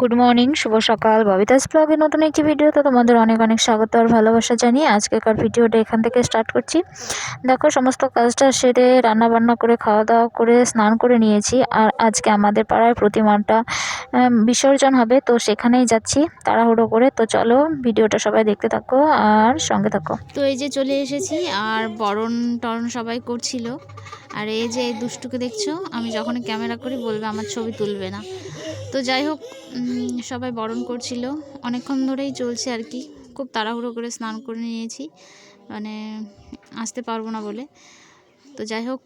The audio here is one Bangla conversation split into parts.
গুড মর্নিং শুভ সকাল। ববিতাস ব্লগের নতুন একটি ভিডিওতে তোমাদের অনেক অনেক স্বাগত আর ভালোবাসা জানিয়ে আজকেকার ভিডিওটা এখান থেকে স্টার্ট করছি। দেখো, সমস্ত কাজটা সেরে রান্না বান্না করে খাওয়া দাওয়া করে, স্নান করে নিয়েছি। আর আজকে আমাদের পাড়ায় প্রতিমাটা বিসর্জন হবে, তো সেখানেই যাচ্ছি তাড়াহুড়ো করে। তো চলো ভিডিওটা সবাই দেখতে থাকো আর সঙ্গে থাকো। তো এই যে চলে এসেছি আর বরণ টরণ সবাই করছিল। আর এই যে এই দুষ্টুকে দেখছ, আমি যখন ক্যামেরা করি, বলবে আমার ছবি তুলবে না। তো যাই হোক সবাই বরণ করছিল। অনেকক্ষণ ধরেই চলছে আর কি। খুব তাড়াহুড়ো করে স্নান করে নিয়েছি। মানে আসতে পারব না বলে। তো যাই হোক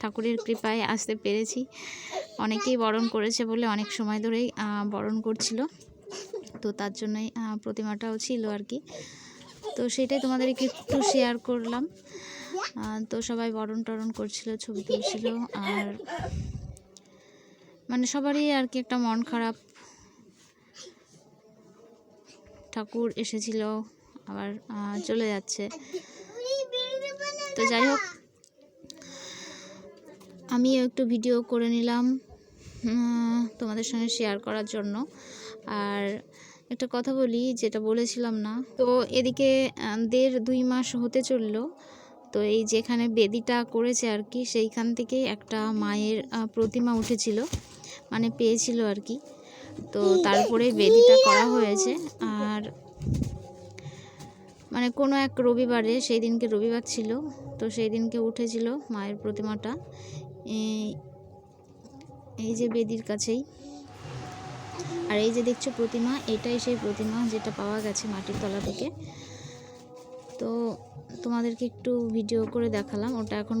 ঠাকুরের কৃপায় আসতে পেরেছি। অনেকেই বরণ করেছে বলে অনেক সময় ধরেই বরণ করছিল। তো তার জন্যই প্রতিমাটাও ছিল আর কি। তো সেটাই তোমাদেরকে একটু শেয়ার করলাম। তো সবাই বরণ টরণ করছিল, ছবি তুলছিল। আর মানে সবারই আর কি একটা মন খারাপ। ঠাকুর এসেছিল, আবার চলে যাচ্ছে। তো যাই হোক, আমিও একটু ভিডিও করে নিলাম তোমাদের সঙ্গে শেয়ার করার জন্য। আর একটা কথা বলি, যেটা বলেছিলাম না, তো এদিকে দেড় দুই মাস হতে চলল। তো এই যেখানে বেদিটা করেছে আর কি সেইখান থেকে একটা মায়ের প্রতিমা উঠেছিল মানে পেয়েছিল আর কি তো তারপরে বেদিটা করা হয়েছে, আর মানে কোনো এক রবিবারে সেই দিনকে রবিবার ছিল, তো সেই দিনকে উঠেছিল মায়ের প্রতিমাটা এই যে বেদির কাছেই। আর এই যে দেখছ প্রতিমা, এটাই সেই প্রতিমা যেটা পাওয়া গেছে মাটির তলা থেকে। তো তোমাদেরকে একটু ভিডিও করে দেখালাম। ওটা এখন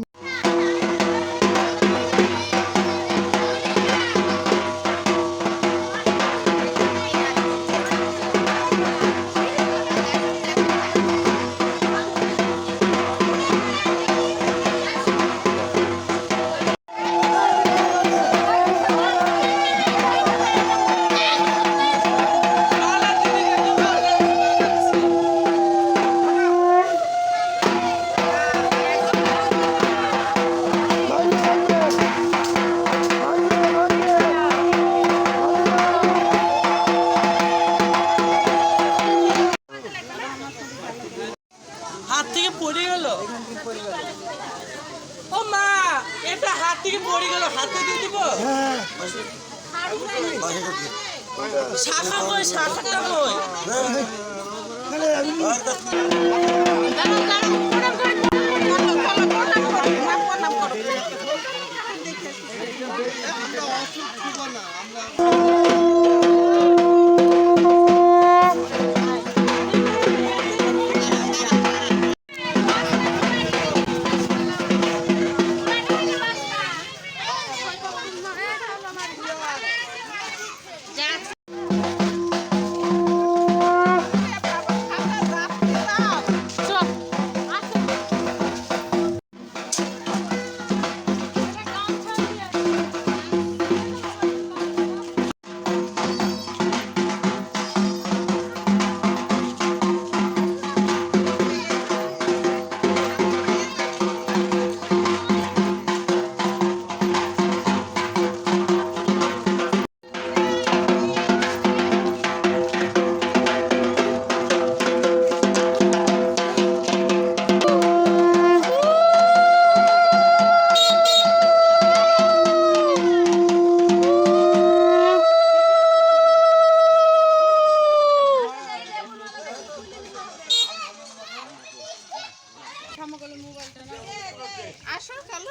ที่วัน আসো চলো।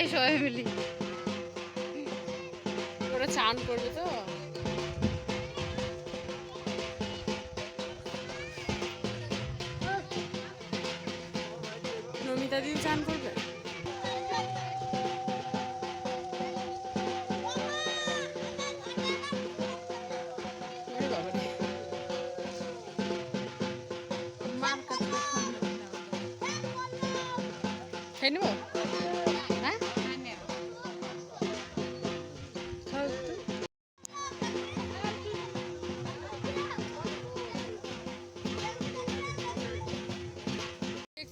তাই সবাই মিলি। ওরা চান করবে তো? নমিতা দিদি চান করবে। খেয়ে নেব?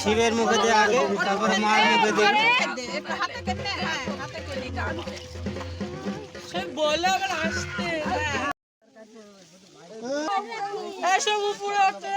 শিবের মুখে দিয়ে আগে তারপরে মার মুখে দিয়ে। বলে আবার আসতে। এসব উপরে ওঠে।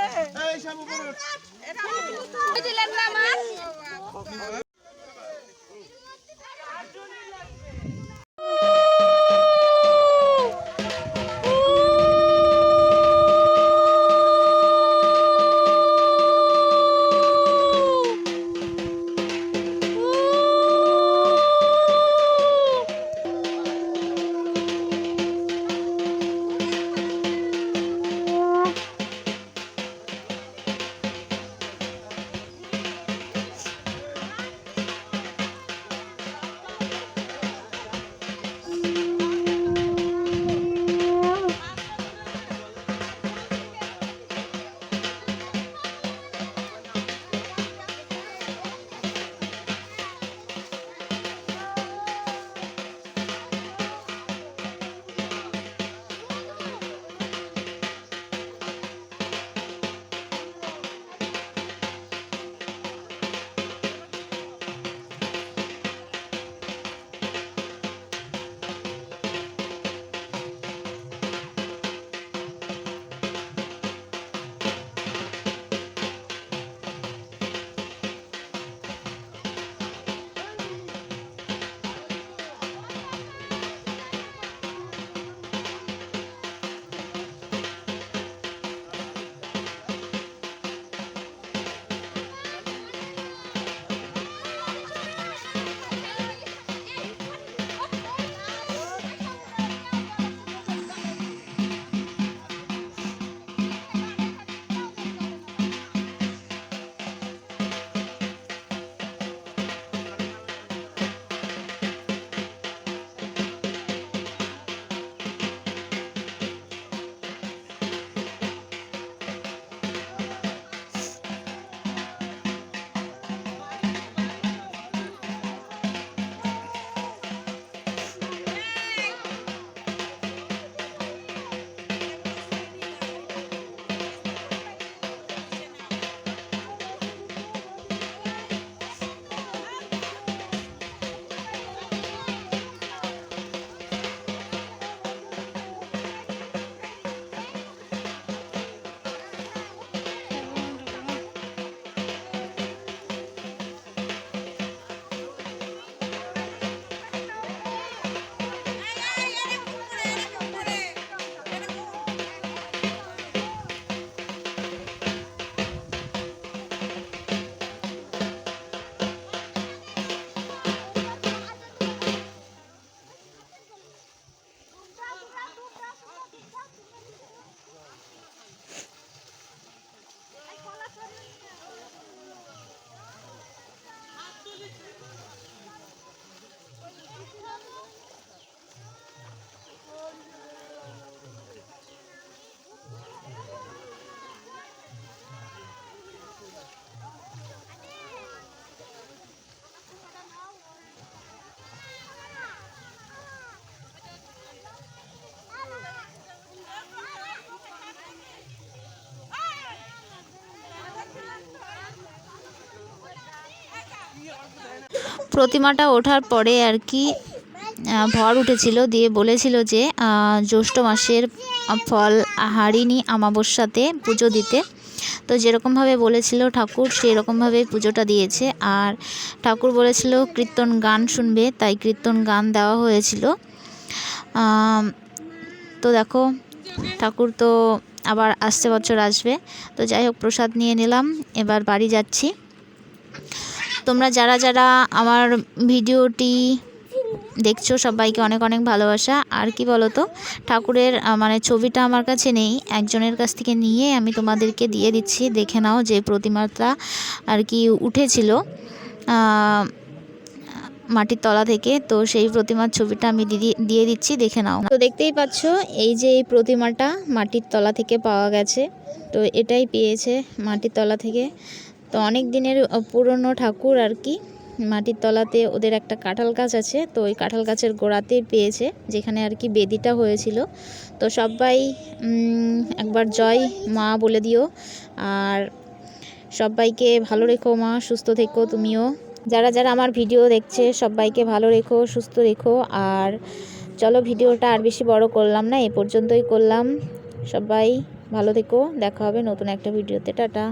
প্রতিমাটা ওঠার পরে আর কি ভর উঠেছিল দিয়ে বলেছিল যে জ্যৈষ্ঠ মাসের ফল হারিনি আমাবস্যাতে পুজো দিতে। তো যেরকমভাবে বলেছিল ঠাকুর, সেরকমভাবে পুজোটা দিয়েছে। আর ঠাকুর বলেছিল, কীর্তন গান শুনবে, তাই কীর্তন গান দেওয়া হয়েছিল। তো দেখো, ঠাকুর তো আবার আসছে, বছর আসবে। তো যাই হোক, প্রসাদ নিয়ে নিলাম, এবার বাড়ি যাচ্ছি। তোমরা যারা যারা আমার ভিডিওটি দেখছ, সবাইকে অনেক অনেক ভালোবাসা। আর কি বলো তো ঠাকুরের মানে ছবিটা আমার কাছে নেই, একজনের কাছ থেকে নিয়ে আমি তোমাদেরকে দিয়ে দিচ্ছি। দেখে নাও যে প্রতিমাটা আর কি উঠেছিল মাটির তলা থেকে। তো সেই প্রতিমার ছবিটা আমি দিদি দিয়ে দিচ্ছি, দেখে নাও। তো দেখতেই পাচ্ছ, এই যে এই প্রতিমাটা মাটির তলা থেকে পাওয়া গেছে। তো এটাই পেয়েছে মাটির তলা থেকে। তো অনেক দিনের পুরনো ঠাকুর আর কি। মাটির তলাতে ওদের একটা কাঁঠাল গাছ আছে, তো ওই কাঁঠাল গাছের গোড়াতে পেয়েছে, যেখানে আর কি বেদিটা হয়েছিল। তো সবাই একবার জয় মা বলে দিও। আর সবাইকে ভালো রেখো মা, সুস্থ থেকো তুমিও। যারা যারা আমার ভিডিও দেখছে, সবাইকে ভালো রেখো, সুস্থ রেখো। আর চলো ভিডিওটা আর বেশি বড় করলাম না, এ পর্যন্তই করলাম। সবাই ভালো থেকো, দেখা হবে নতুন একটা ভিডিওতে, টাটা।